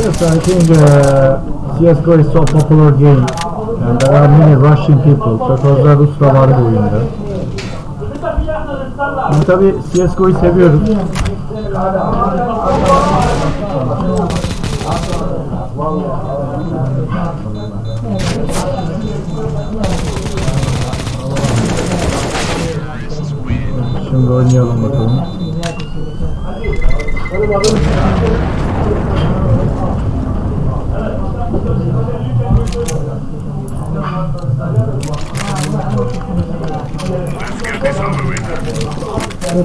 Yes, I think uh, CSGO is so popular game. And there are many Russian people. Çok fazla Rus da var bu oyunda. Ama tabi CSGO'yu seviyoruz. Şimdi oynayalım bakalım. Evet,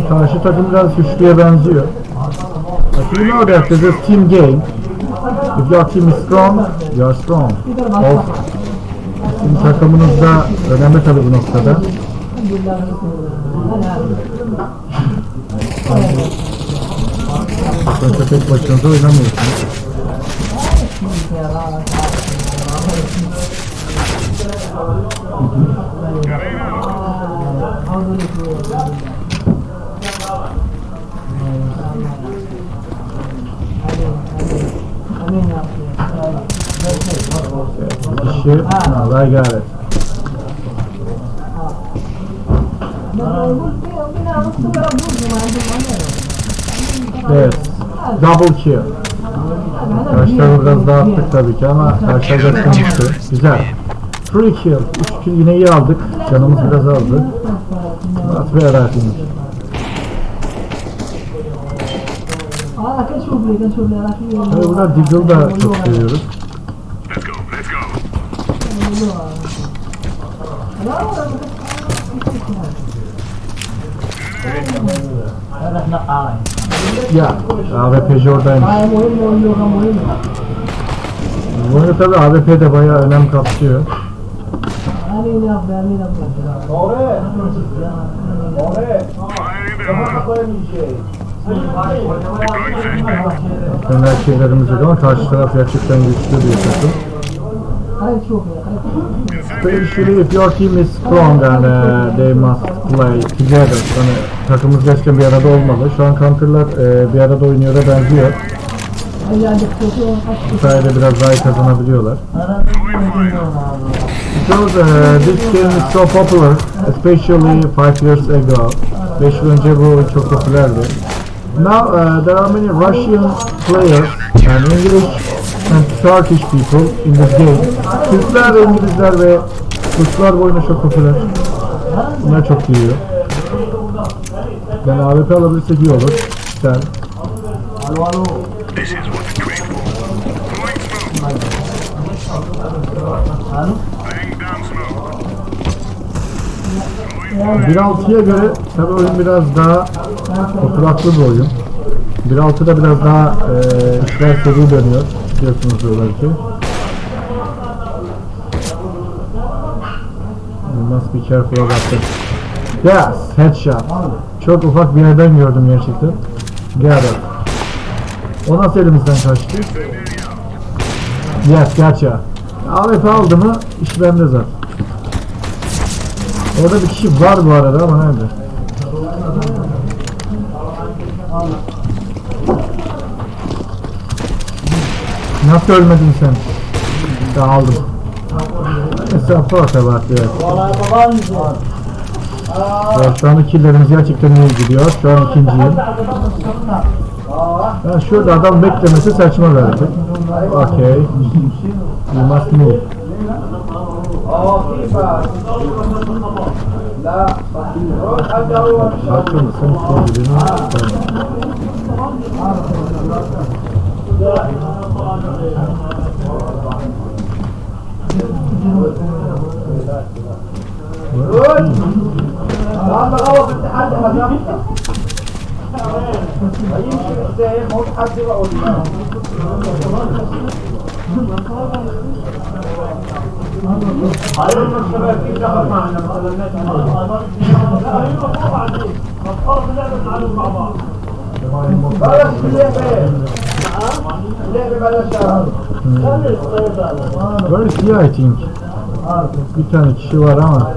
karşı takım biraz güçlüye benziyor. But you know that this is team game. If your team is strong, you are strong. Also. Sizin takımınız da önemli tabii bu noktada. Sonuçta tek başınıza oynamıyorsunuz. Bir kişi, no, I got it. Yes, double kill. Karşıları biraz dağıttık tabii ki ama karşılar kaçmıştı. Güzel. Free kill. 3 kill yine iyi aldık. Canımız biraz azdı. Not very right in. Tabii burada Deagle da çok seviyoruz. Let's go, let's go. Ya AWP'ci oradaymış. Bu oyunda tabii AWP de bayağı önem kapsıyor. Flashbang. Fena şeylerimiz yok ama karşı taraf gerçekten güçlü bir takım. Especially if your team is strong and uh, they must play together. Yani takımımız gerçekten bir arada olmalı. Şu an counter'lar e, bir arada oynuyor'a benziyor. Bu sayede biraz daha iyi kazanabiliyorlar. Because uh, this game is so popular, especially five years ago. 5 yıl önce bu çok popülerdi. Now uh, there are many Russian players and English and Turkish people in this game. Türkler, İngilizler ve Ruslar bu oyunda çok popüler. Bunlar çok iyi. Yani AWP alabilirsek iyi olur. Sen. This is 1.6'ya göre tabi oyun biraz daha oturaklı bir oyun. 1.6'da biraz daha e, işler seri dönüyor. Biliyorsunuz belki. You must be careful about that. Yes, headshot. Çok ufak bir yerden gördüm gerçekten. İt. O nasıl elimizden kaçtı? Yes, gotcha. AWP aldı mı iş bende zaten. Orada bir kişi var bu arada ama nerede? Nasıl ölmedin sen? Ya aldım. About that. Ya şu an killerimiz gerçekten iyi gidiyor. Şu an ikinciyim. Ya şurada adam beklemesi saçma belki. Okay. You must move. آه كيف لا الرد ابدا هو مش رد عم بغوط التحدي ما بيعملش هيمشي إزاي ما هو حد بقى ولا mısın? Sorduğunu Böyle siyah I think. Bir tane kişi var ama.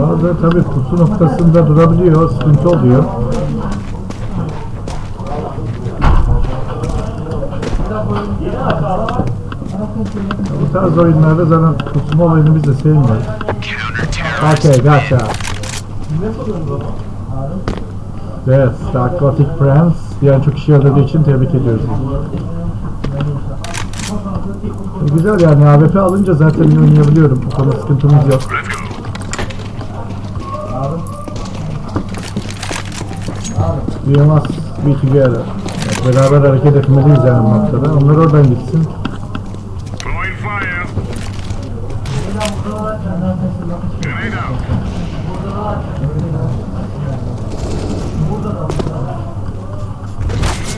Bazı tabii pusu noktasında durabiliyor, sıkıntı oluyor. Bu tarz oyunlarda zaten pusma olayını biz de sevmiyoruz. Okay, gotcha. Yes, the Aquatic Friends. Yani çok işe yaradığı için tebrik ediyoruz. E, güzel yani AWP alınca zaten oynayabiliyorum. Bu konuda sıkıntımız yok. We must be together. Beraber hareket etmeliyiz yani noktada. Onlar oradan gitsin.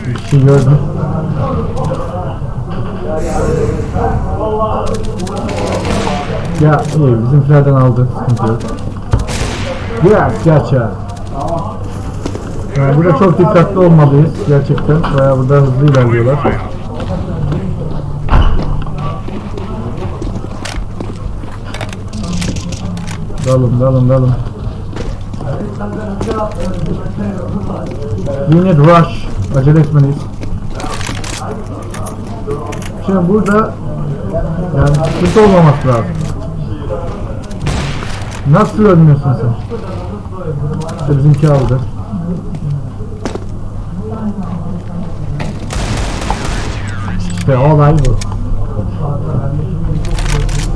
Bir şey gördüm. Ya iyi bizimkilerden aldı. Sıkıntı yok. Yes, gerçi. Yani burada çok dikkatli olmalıyız gerçekten. Bayağı burada hızlı ilerliyorlar. Dalın dalın dalın. We need rush. Acele etmeliyiz. Şimdi burada yani sıkıntı olmaması lazım. Nasıl ölmüyorsun sen? İşte bizimki aldı. İşte olay bu.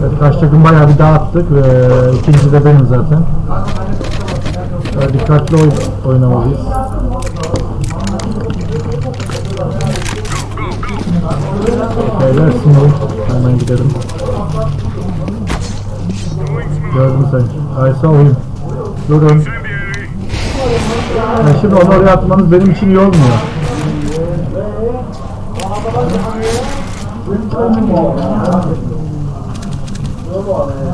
Evet, karşı takım bayağı bir dağıttık ve ikinci de benim zaten. Böyle dikkatli oy oynamalıyız. Beyler sınırı hemen gidelim. Gördüm seni. I saw him. Durun. Yani şimdi onu oraya atmanız benim için iyi olmuyor.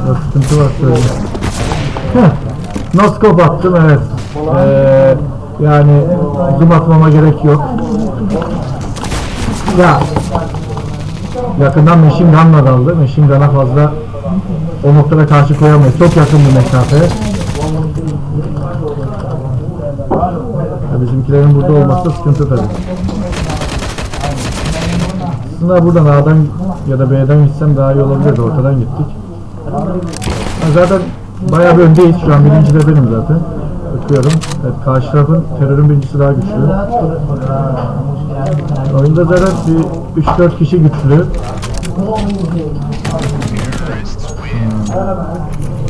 Yok sıkıntı var şöyle. Heh, No scope attım evet. Ee, yani zoom atmama gerek yok. Ya yakından machine gun'la daldı. Machine gun'a fazla o noktada karşı koyamayız. Çok yakın bir mesafe. Ya bizimkilerin burada olması sıkıntı tabii. Aslında buradan A'dan ya da B'den gitsem daha iyi olabilirdi. Ortadan gittik. Zaten bayağı bir öndeyiz. Şu an birinci de benim zaten. Bakıyorum. Evet karşı tarafın terörün birincisi daha güçlü. Oyunda zaten bir 3-4 kişi güçlü.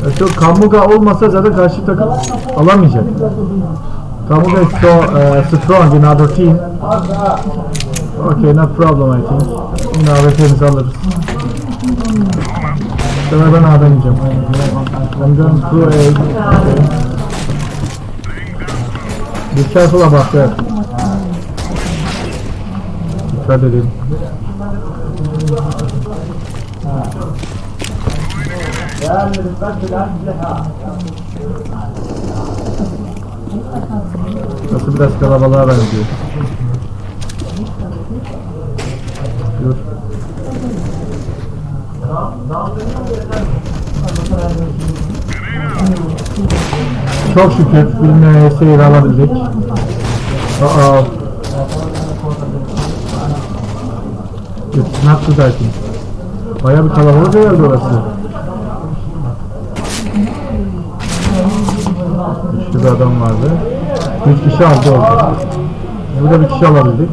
Hmm. Şu Kamuga olmasa zaten karşı takım alamayacak. Kamuga is so uh, strong in other team. Okay, not problem I think. Yine AWP'mizi alırız. Sefer ben A'dan yiyeceğim. I'm going through A. Okay. Be careful about that. Dikkat edin. Nasıl biraz kalabalığa benziyor. Çok şükür bir seyir alabildik. Aa. It's not good I think. Bayağı bir kalabalık herhalde orası. Güçlü bir adam vardı. 3 kişi aldı orada. Burada bir kişi alabildik.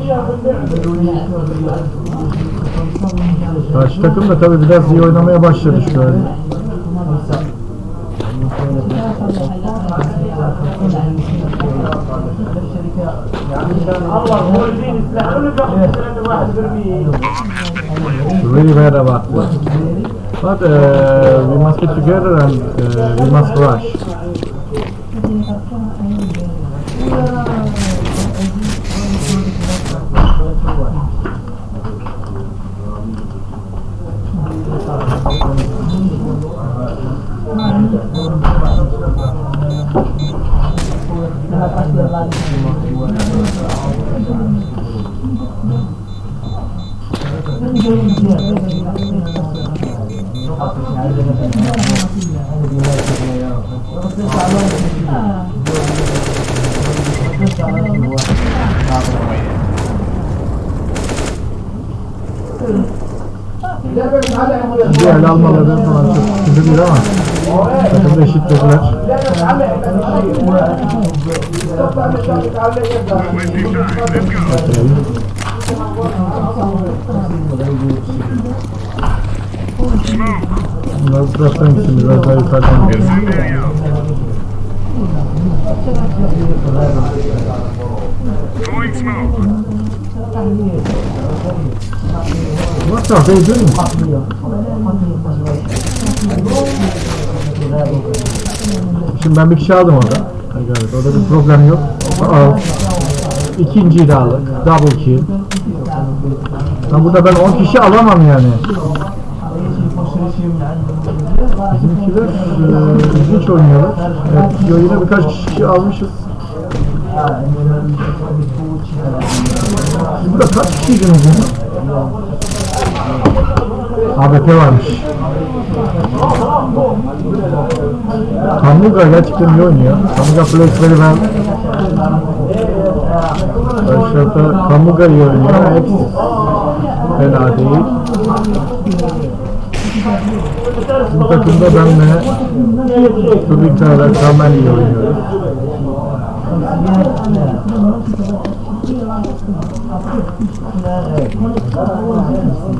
Karşı takım da tabii biraz iyi oynamaya başladı şu an. Really bad about this. But uh, we must be together and uh, we must rush. Diğer Almanlardan falan çok üzüldüler ama takımda eşitlediler. Thank you. Bunları bırakmayın şimdi biraz daha yukarıdan gidelim. Incendiary out. Throwing smoke. What are doing? Şimdi ben bir kişi aldım orada. Evet, orada bir problem yok. Aa, ikinciyi de aldık. Double kill. Ha, burada ben 10 kişi alamam yani. Bizimkiler e, ilginç oynuyorlar. Evet, oyuna birkaç kişi almışız. Siz burada kaç kişiydiniz ya? ABP varmış. Kamuga gerçekten iyi oynuyor. Kamuga very well. Aşağıda Kamuga iyi oynuyor. Hepsi fena değil. Bu takımda benle Subika ve Kamel iyi oynuyoruz.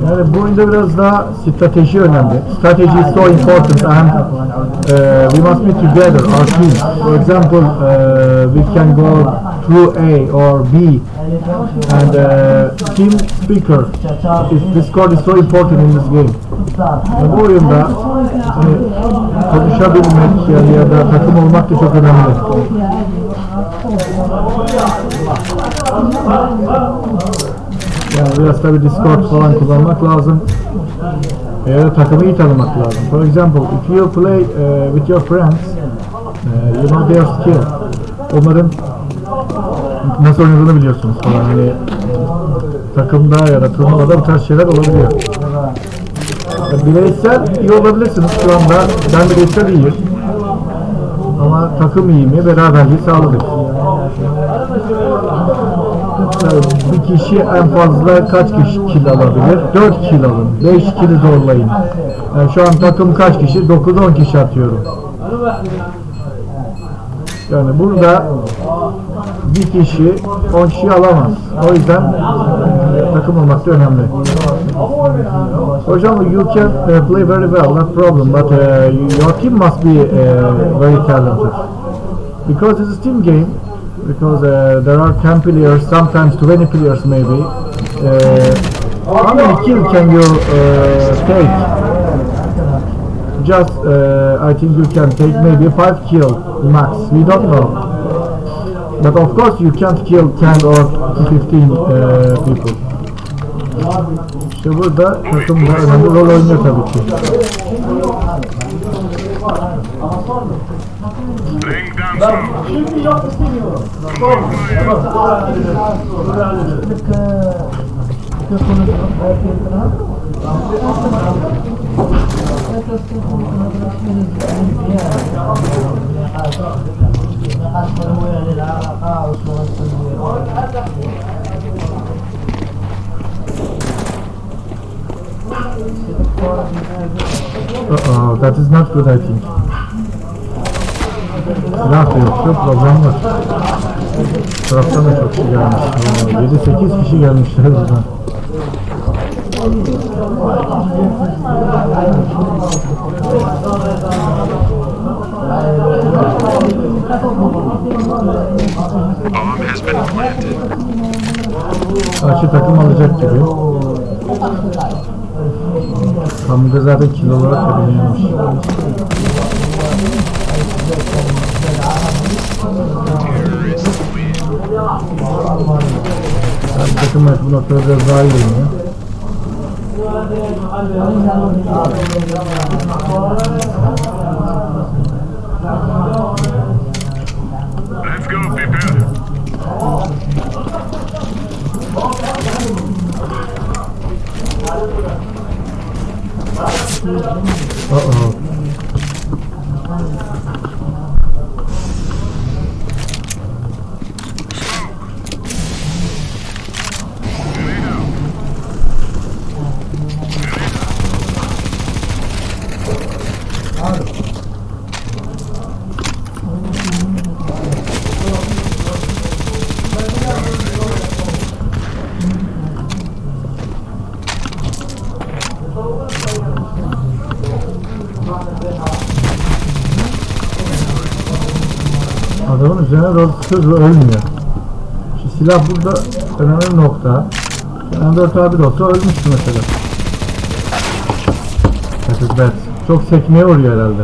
Yani bu oyunda biraz daha strateji önemli. Strategy is so important and uh, we must be together, our team. For example, uh, we can go through A or B and uh, team speaker is Discord is so important in this game. Yani bu oyunda hani, konuşabilmek yani ya da takım olmak da çok önemli. Yani biraz tabi Discord falan kullanmak lazım. Ya da takımı iyi tanımak lazım. For example, if you play uh, with your friends, uh, you know their skill. Onların nasıl oynadığını biliyorsunuz falan. Hani takımda ya da turnuvada bu tarz şeyler olabiliyor. Ya bireysel iyi olabilirsiniz şu anda. Ben bireysel iyiyim. Ama takım iyi mi? Beraberliği sağladık. Bir kişi en fazla kaç kişi kill alabilir? 4 kill alın. 5 kill'i zorlayın. Yani şu an takım kaç kişi? 9-10 kişi atıyorum. Yani burada bir kişi 10 kişi alamaz. O yüzden e, takım olmak da önemli. Hocam you can uh, play very well, not problem, but uh, your team must be uh, very talented. Because it's a team game, because uh, there are 10 players, sometimes 20 players maybe. Uh, how many kill can you uh, take? Just, uh, I think you can take maybe 5 kill max, we don't know. But of course you can't kill 10 or 15 uh, people. İşte burada takım da önemli rol oynuyor tabii ki. Down smoke. Throwing fire. That is not good I think. Da yok, çok problem var. Bu Taraftan da çok kişi gelmiş. 7-8 kişi gelmişler buradan. Been planted. Karşı takım alacak gibi. Kamuda zaten kilo olarak da. Yani takım evet bu noktada biraz daha iyi oynuyor. Oo. Ve ölmüyor. Şu silah burada önemli nokta. Yani 4 abi de olsa ölmüştü mesela. İs bad. Çok sekmeye vuruyor herhalde.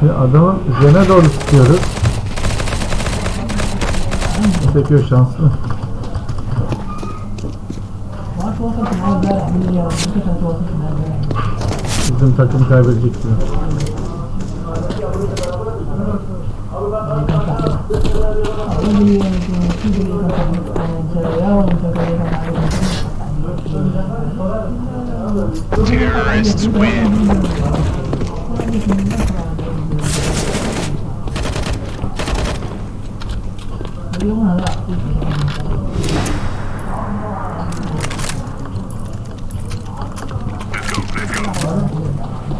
Şimdi adamın üzerine doğru sıkıyoruz. Sekiyor şanslı. Bizim takım kaybedecek gibi. Terrorists win.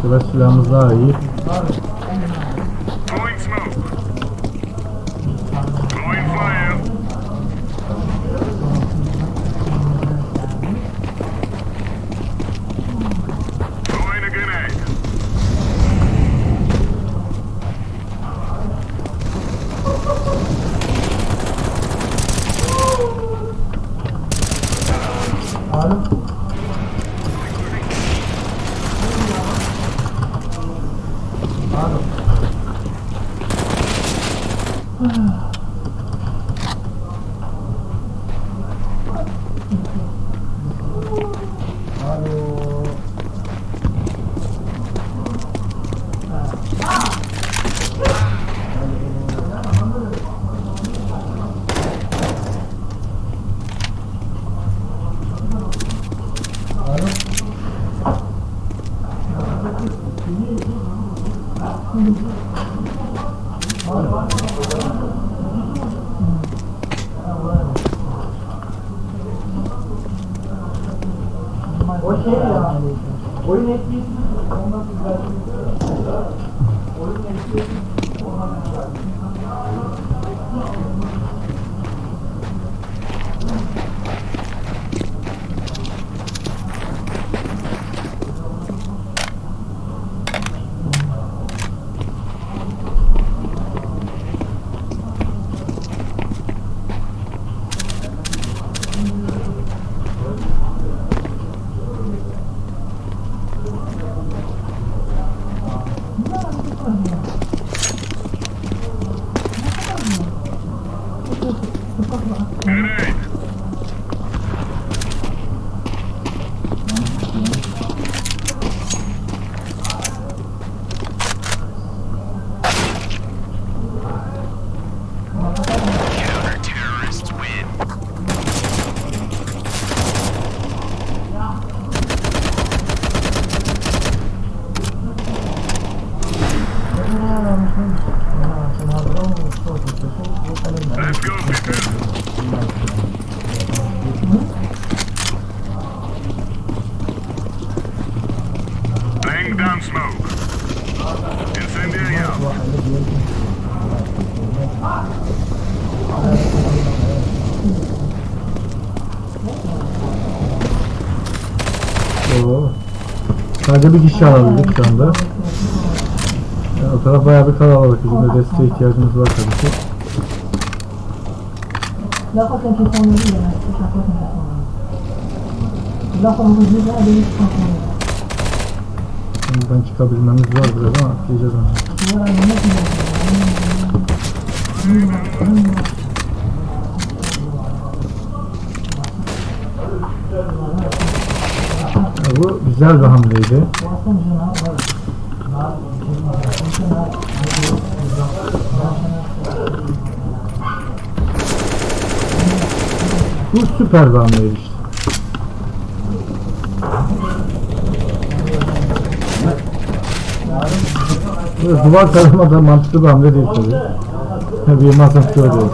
Se vacilarmos aí, O Oo. Sadece bir kişi alabildik şu anda. Yani o taraf bayağı bir kalabalık. Bizim de desteğe ihtiyacımız var tabii ki. La Buradan çıkabilmemiz zor biraz ama atlayacağız onu. Ya bu güzel bir hamleydi. Bu süper bir hamleydi işte. Böyle duvar tarama da mantıklı bir hamle değil tabii. Bir masaj görüyoruz.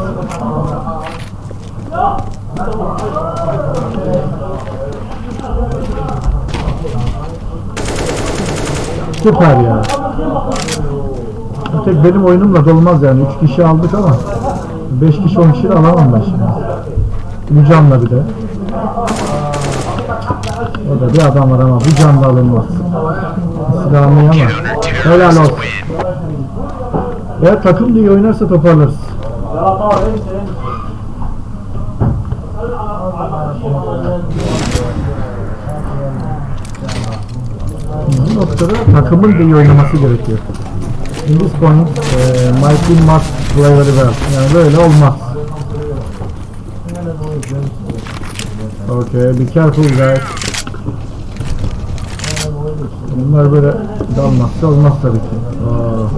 Süper ya. Tek benim oyunumla da olmaz yani. 3 kişi aldık ama 5 kişi 10 kişi alamam ben şimdi. Bu bir de. O da bir adam var ama bu canla alınmaz. Silahını ama. Helal olsun. Eğer takım da iyi oynarsa toparlarız. Bu noktada takımın iyi oynaması gerekiyor. In this point, eh, my team must play very well. Yani böyle olmaz. Okay, be careful guys. Bunlar böyle dalmazsa olmaz tabii ki. Aa.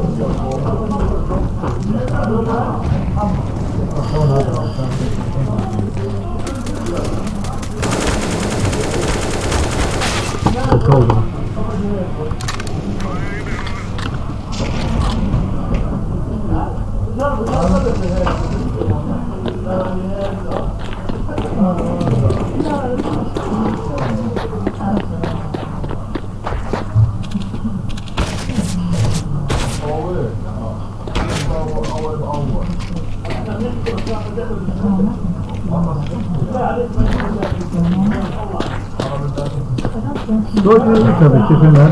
Kötü oldu. Böyle iyi tabii ki fena.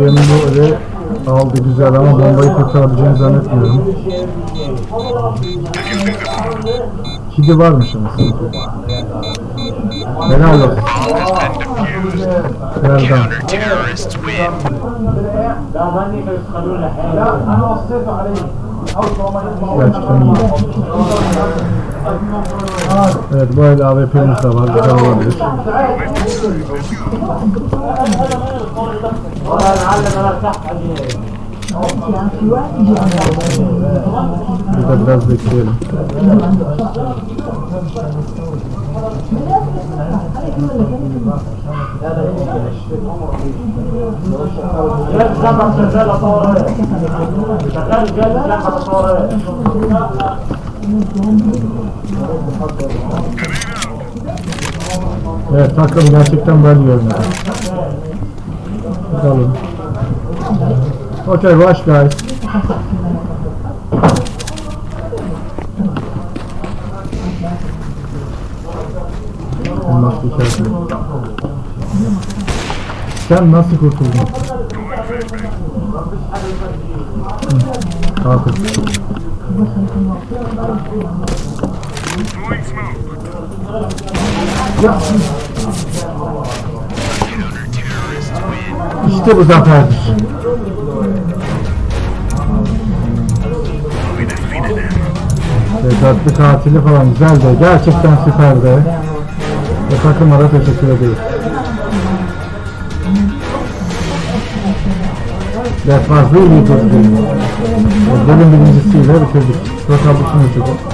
Belediyenin bu evi aldı güzel ama bombayı kurtarabileceğini zannetmiyorum. Kidi varmış ama sanki. Helal olsun. Nereden? Gerçekten iyi. Evet bu el AWP'miz de var. Güzel olabilir. Burada biraz bekleyelim. Evet takım gerçekten böyle görünüyor. Bakalım. Okay, rush guys. Be careful. Sen nasıl kurtuldun? Kalkın. İşte bu zaferdir. Tezatlı katili falan güzeldi. Gerçekten süperdi. Ve takıma da teşekkür ediyoruz. Good game. Bölüm birincisiyle bitirdik. Bakalım şimdi